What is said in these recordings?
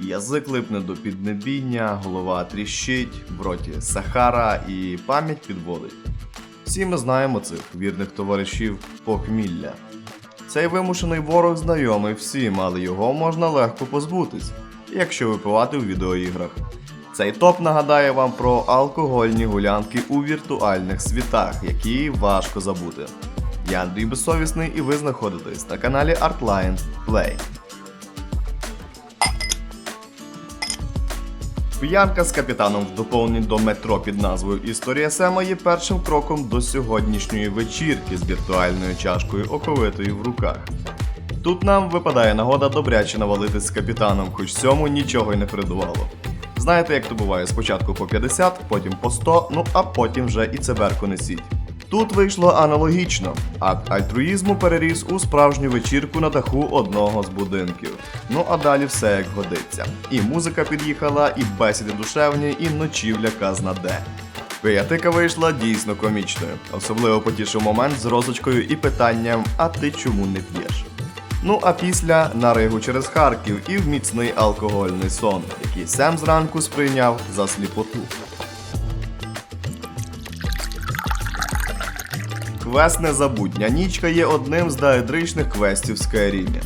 Язик липне до піднебіння, голова тріщить, в роті сахара і пам'ять підводить. Всі ми знаємо цих вірних товаришів похмілля. Цей вимушений ворог знайомий всім, але його можна легко позбутись, якщо випивати у відеоіграх. Цей топ нагадає вам про алкогольні гулянки у віртуальних світах, які важко забути. Я Андрій Безсовісний і ви знаходитесь на каналі Artline Play. П'янка з капітаном в доповненні до метро під назвою Історія Сема є першим кроком до сьогоднішньої вечірки з віртуальною чашкою оковитою в руках. Тут нам випадає нагода добряче навалитись з капітаном, хоч цьому нічого й не передувало. Знаєте, як то буває, спочатку по 50, потім по 100, ну а потім вже і циберку несіть. Тут вийшло аналогічно. Акт альтруїзму переріс у справжню вечірку на даху одного з будинків. Ну а далі все як годиться. І музика під'їхала, і бесіди душевні, і ночівля казна де. Пиятика вийшла дійсно комічною, особливо потішив момент з розочкою і питанням А ти чому не п'єш? Ну а після на ригу через Харків і в міцний алкогольний сон, який Сем зранку сприйняв за сліпоту. Квест Незабутня нічка є одним з даедричних квестів в Скайрімі.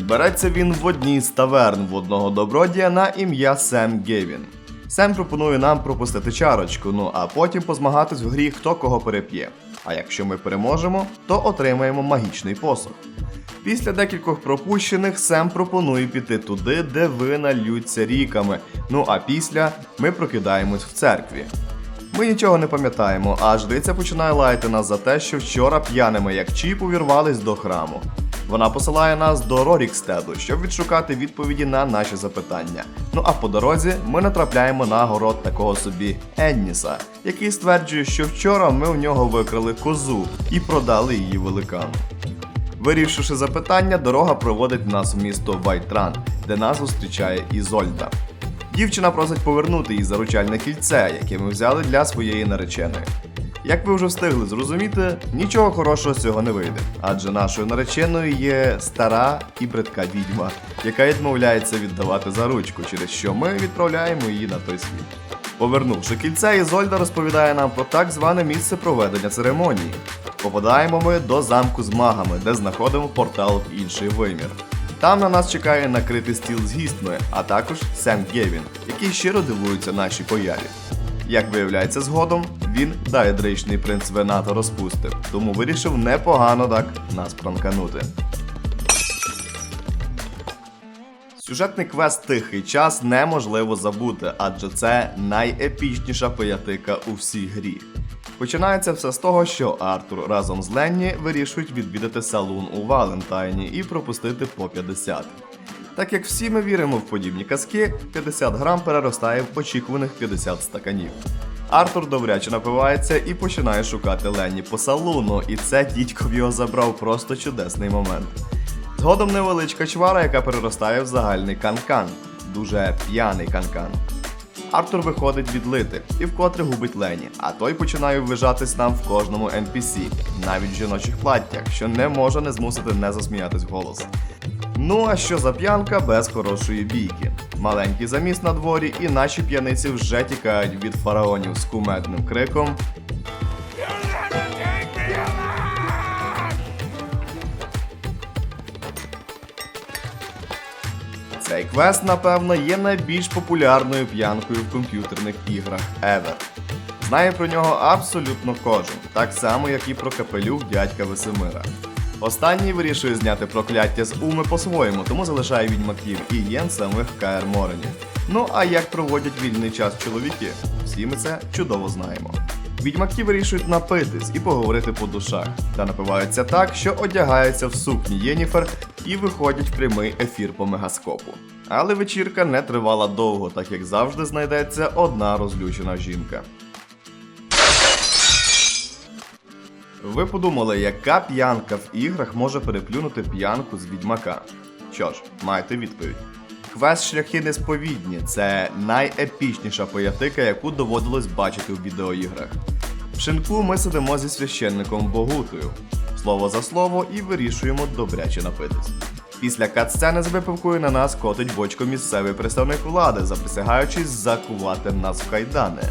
Береться він в одній з таверн в одного добродія на ім'я Сем Гевін. Сем пропонує нам пропустити чарочку, ну а потім позмагатись в грі, хто кого переп'є. А якщо ми переможемо, то отримаємо магічний посох. Після декількох пропущених Сем пропонує піти туди, де вина ллються ріками. Ну а після ми прокидаємось в церкві. Ми нічого не пам'ятаємо, а жриця починає лаяти нас за те, що вчора п'яними як чіп увірвались до храму. Вона посилає нас до Рорікстеду, щоб відшукати відповіді на наші запитання. Ну а по дорозі ми натрапляємо на город такого собі Енніса, який стверджує, що вчора ми у нього викрали козу і продали її великану. Вирішивши запитання, дорога проводить нас в місто Вайтран, де нас зустрічає Ізольда. Дівчина просить повернути їй заручальне кільце, яке ми взяли для своєї нареченої. Як ви вже встигли зрозуміти, нічого хорошого з цього не вийде, адже нашою нареченою є стара і бридка відьма, яка відмовляється віддавати заручку, через що ми відправляємо її на той світ. Повернувши кільце, Ізольда розповідає нам про так зване місце проведення церемонії. Попадаємо ми до замку з магами, де знаходимо портал в інший вимір. Там на нас чекає накритий стіл з гістьми, а також Сем Гевін, який щиро дивується нашій появі. Як виявляється згодом, він дайдричний принц Венато розпустив, тому вирішив непогано так нас пранканути. Сюжетний квест Тихий час неможливо забути, адже це найепічніша поятика у всій грі. Починається все з того, що Артур разом з Ленні вирішують відвідати салун у Валентайні і пропустити по 50. Так як всі ми віримо в подібні казки, 50 грам переростає в очікуваних 50 стаканів. Артур добряче напивається і починає шукати Ленні по салуну, і це дідько його забрав просто чудесний момент. Згодом невеличка чвара, яка переростає в загальний канкан. Дуже п'яний канкан. Артур виходить відлити і вкотре губить Лені, а той починає ввижатись нам в кожному NPC, навіть в жіночих платтях, що не може не змусити не засміятись вголос. Ну а що за п'янка без хорошої бійки? Маленький заміс на дворі, і наші п'яниці вже тікають від фараонів з кумедним криком. Цей квест, напевно, є найбільш популярною п'янкою в комп'ютерних іграх ever. Знає про нього абсолютно кожен, так само, як і про капелюх дядька Весемира. Останній вирішує зняти прокляття з уми по-своєму, тому залишає відьмаків і єн самих Каер Морені. Ну а як проводять вільний час чоловіки, всі ми це чудово знаємо. Відьмаки вирішують напитись і поговорити по душах, та напиваються так, що одягаються в сукні Єніфер і виходять в прямий ефір по мегаскопу. Але вечірка не тривала довго, так як завжди знайдеться одна розлючена жінка. Ви подумали, яка п'янка в іграх може переплюнути п'янку з відьмака? Що ж, маєте відповідь. Квест шляхи несповідні це найепічніша поятика, яку доводилось бачити у відеоіграх. В шинку ми сидимо зі священником Богутою, слово за слово, і вирішуємо добряче напитись. Після катсцени з випивкою на нас котить бочко місцевий представник влади, заприсягаючись закувати нас в кайдани.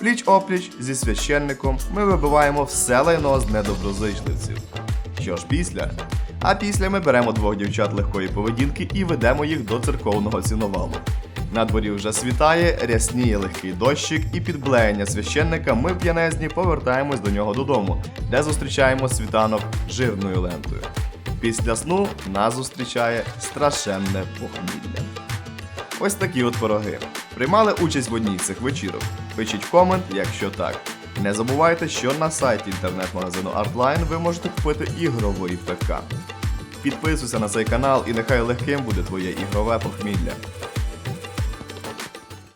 Пліч опліч зі священником ми вибиваємо все лайно з недоброзичливців. Що ж після? А після ми беремо двох дівчат легкої поведінки і ведемо їх до церковного сіновалу. На дворі вже світає, рясніє легкий дощик, і під блеяння священника ми п'янезні повертаємось до нього додому, де зустрічаємо світанок жирною лентою. Після сну нас зустрічає страшенне похмілля. Ось такі от пироги. Приймали участь в одній з цих вечірок. Пишіть комент, якщо так. Не забувайте, що на сайті інтернет-магазину Artline ви можете купити ігровий ПК. Підписуйся на цей канал і нехай легким буде твоє ігрове похмілля.